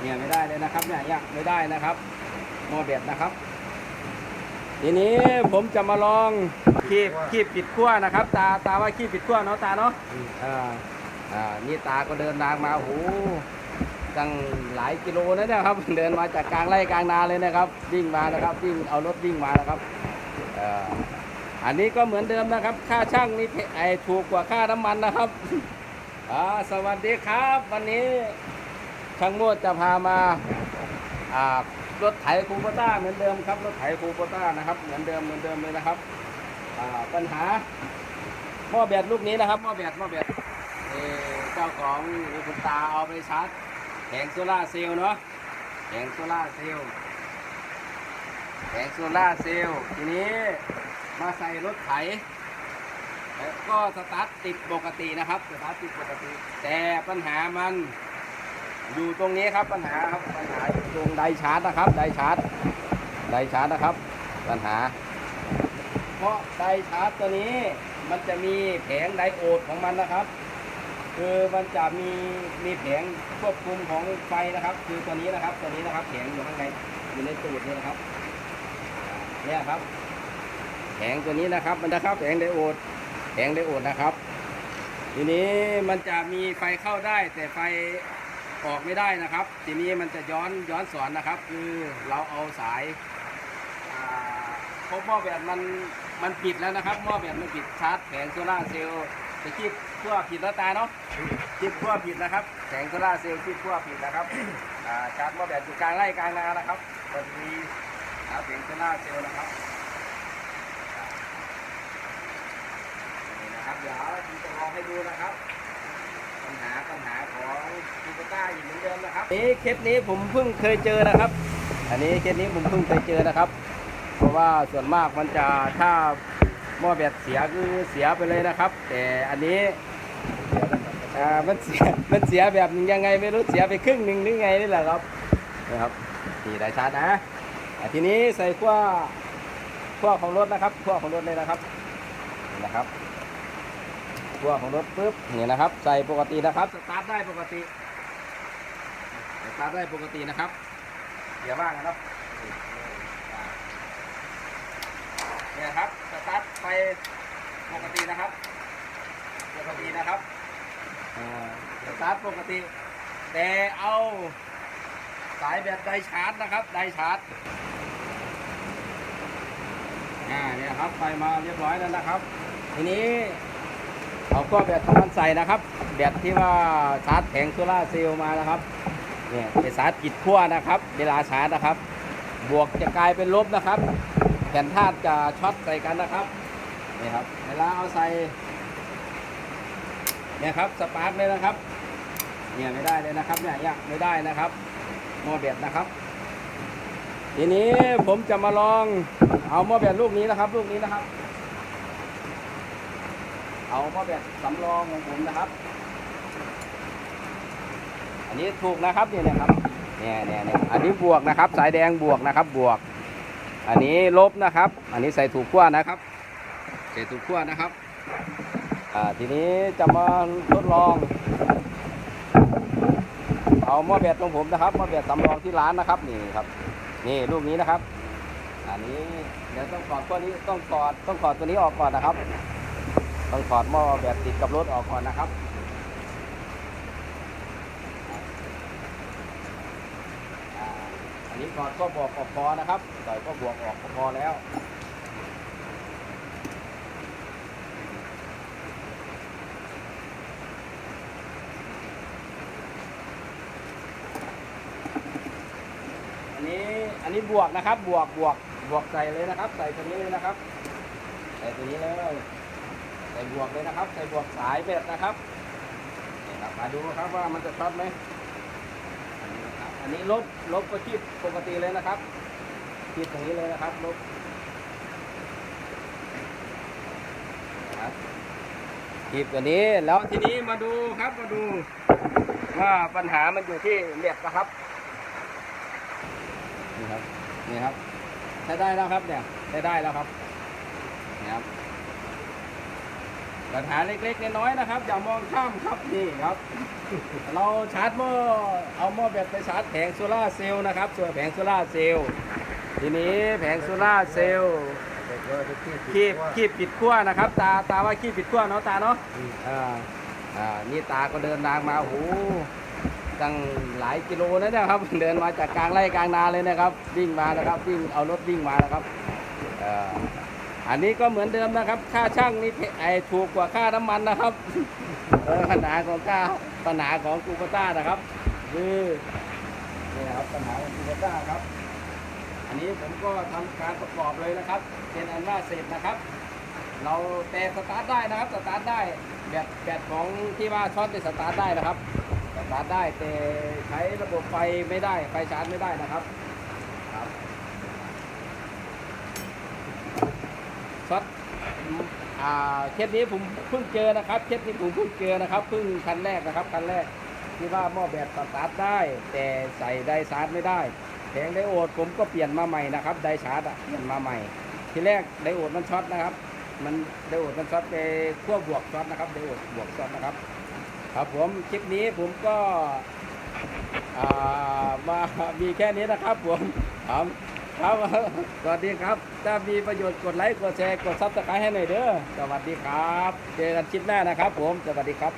เนี่ยไม่ได้เลยนะครับเนี่ยยังไม่ได้นะครับหม้อแบตนะครับ ทีนี้ผมจะมาลองคีบคีบปิดขั้วนะครับ ตาตาว่าคีบปิดขั้วเนาะตาเนาะอ่าอ่านี่ตาก็เดินทางมาโอ้โหตั้งหลายกิโลนะเนี่ยครับ เดินมาจากกลางไร่กลางนาเลยนะครับ วิ่งมานะครับวิ่งเอารถวิ่งมานะครับเอ่ออันนี้ก็เหมือนเดิมนะครับ ค่าช่างนี่เพไอถูกกว่าค่าน้ำมันนะครับอ่าสวัสดีครับ วันนี้ ช่างโมดจะพามาอ่ารถไถคูโบต้าเหมือนเดิมครับรถไถคูโบต้านะครับ เหมือนเดิมเหมือนเดิมเลยนะครับอ่าปัญหาหม้อแบตลูกนี้นะครับหม้อแบตหม้อแบตเจ้าของคุณตาเอาไปชาร์จแผงโซล่าเซลล์เนาะแผงโซล่าเซลล์แผงโซล่าเซลล์ทีนี้มาใส่รถไถก็สตาร์ทติดปกตินะครับสตาร์ทติดปกติ แต่ปัญหามัน อยู่ตรงนี้ครับปัญหาครับปัญหาอยู่ตรงไดชาร์จนะครับไดชาร์จไดชาร์จนะครับ ปัญหา เพราะไดชาร์จตัวนี้มันจะมีแผงไดโอดของมันนะครับ คือมันจะมีมีแผงควบคุมของไฟนะครับ คือตัวนี้นะครับตัวนี้นะครับแผงอยู่ข้างในอยู่ในตูดนี่นะครับเนี่ยครับแผงตัวนี้นะครับ มันนะครับแผงไดโอดแผงไดโอดนะครับ ทีนี้มันจะมีไฟเข้าได้แต่ไฟ ออกไม่ได้นะครับ ทีนี้มันจะย้อนย้อนสอนนะครับ คือเราเอาสายเพราะหม้อแบตมันมันปิดแล้วนะครับหม้อแบตมันปิดชาร์จแผงโซล่าเซลล์จะคิดขั้วผิดแล้วตาเนาะคิดขั้วผิดนะครับแผงโซล่าเซลล์คิดขั้วผิดนะครับชาร์จหม้อแบตอยู่กลางไร่กลางนานะครับมันมีหาแผงโซล่าเซลล์นะครับนี่นะครับเดี๋ยวจะลองให้ดูนะครับ ปัญหาปัญหาของคูปต้าอยู่เหมือนเดิมนะครับนี่เคสนี้ผมเพิ่งเคยเจอนะครับ อันนี้เคสนี้ผมเพิ่งเคยเจอนะครับ เพราะว่าส่วนมากมันจะถ้าหม้อแบตเสียคือเสียไปเลยนะครับ แต่อันนี้อ่ามันเสียมันเสียแบบยังไงไม่รู้เสียไปครึ่งหนึ่งหรือไงนี่แหละครับนะครับนี่ได้ชาร์จนะทีนี้ใส่ขั้วขั้วของรถนะครับขั้วของรถเลยนะครับนี่นะครับ ขั้วของรถปุ๊บนี่นะครับ ใส่ปกตินะครับสตาร์ทได้ปกติสตาร์ทได้ปกตินะครับอย่าว่ากันครับเนี่ยครับสตาร์ทไปปกตินะครับปกตินะครับสตาร์ทปกติ แต่เอาสายแบบไดชาร์จนะครับไดชาร์จอ่าเนี่ยครับไปมาเรียบร้อยแล้วนะครับ ทีนี้ เอาก็แบตของมันใส่นะครับ แบตที่ว่าชาร์จแผงโซล่าเซลล์มานะครับเนี่ยเป็นสายปิดขั้วนะครับ เวลาชาร์จนะครับ บวกจะกลายเป็นลบนะครับ แผ่นธาตุจะช็อตใส่กันนะครับนี่ครับเวลาเอาใส่เนี่ยครับสปาร์คเลยนะครับ เนี่ยไม่ได้เลยนะครับเนี่ยยังไม่ได้นะครับหม้อแบตนะครับ ทีนี้ผมจะมาลองเอาหม้อแบตลูกนี้นะครับ ลูกนี้นะครับ เอาหม้อแบตสำรองของผมนะครับ อันนี้ถูกนะครับเนี่ยนะครับเนี่ยเนี่ยเนี่ยอันนี้บวกนะครับ สายแดงบวกนะครับบวก อันนี้ลบนะครับ อันนี้ใส่ถูกขั้วนะครับ ใส่ถูกขั้วนะครับอ่าทีนี้จะมาทดลอง เอาหม้อแบตของผมนะครับหม้อแบตสำรองที่ร้านนะครับนี่ครับ นี่ลูกนี้นะครับ อันนี้เดี๋ยวต้องถอดตัวนี้ต้องถอดต้องถอดตัวนี้ออกก่อนนะครับ ต้องถอดหม้อแบตติดกับรถออกก่อนนะครับอันนี้ถอดก็บอกออกพอนะครับใส่ก็บวกออกพอแล้วอันนี้อันนี้บวกนะครับบวกบวกบวกใส่เลยนะครับ ใส่ตัวนี้เลยนะครับ ใส่ตัวนี้เลย ส่บวกเลยนะครับ ใส่บวกสายเบ็ดนะครับนี่ครับมาดูครับว่ามันจะช็อตไหมอันนี้ครับอันนี้ลบลบก็คีบปกติเลยนะครับคีบตรงนี้เลยนะครับลบคีบตัวนี้แล้วทีนี้มาดูครับมาดูว่าปัญหามันอยู่ที่เน็ตนะครับนี่ครับนี่ครับใช้ได้แล้วครับเนี่ยใช้ได้แล้วครับนี่ครับ ปัญหาเล็กๆน้อยๆนะครับ อย่ามองข้ามครับนี่ครับ เราชาร์จหม้อเอาหม้อแบตไปชาร์จแผงโซล่าเซลล์นะครับ ส่วนแผงโซล่าเซลล์ทีนี้แผงโซล่าเซลล์คีบคีบปิดขั้วนะครับ ตาตาว่าคีบปิดขั้วเนาะตาเนาะอ่าอ่านี่ตาก็เดินทางมาโอ้โหตั้งหลายกิโลนะเนี่ยครับ เดินมาจากกลางไร่กลางนาเลยนะครับ วิ่งมานะครับวิ่งเอารถวิ่งมานะครับ อันนี้ก็เหมือนเดิมนะครับ ค่าช่างนี่ไอถูกกว่าค่าน้ำมันนะครับปัญหาของค่าปัญหาของกูโกต้านะครับคือนี่นะครับปัญหาของกูโกต้าครับ อันนี้ผมก็ทำการประกอบเลยนะครับเป็นอันว่าเสร็จนะครับ เราแต่สตาร์ทได้นะครับสตาร์ทได้แบตแบตของที่ว่าช็อตเนี่ยสตาร์ทได้นะครับสตาร์ทได้แต่ใช้ระบบไฟไม่ได้ไฟชาร์จไม่ได้นะครับ ช็อตอ่าเคสนี้ผมเพิ่งเจอนะครับเคสนี้ผมเพิ่งเจอนะครับเพิ่งคันแรกนะครับคันแรกที่ว่าหม้อแบตสตาร์ทได้ แต่ใส่ไดชาร์จไม่ได้แผงไดโอดผมก็เปลี่ยนมาใหม่นะครับไดชาร์จอะเปลี่ยนมาใหม่ ทีแรกไดโอดมันช็อตนะครับ มันไดโอดมันช็อตไปขั้วบวกช็อตนะครับไดโอดบวกช็อตนะครับ ครับผมคลิปนี้ผมก็อ่ามามีแค่นี้นะครับผมครับครับสวัสดีครับ ถ้ามีประโยชน์กดไลค์กดแชร์กดซับสไครต์ให้หน่อยเด้อสวัสดีครับ เจอกันคลิปหน้านะครับผม สวัสดีครับ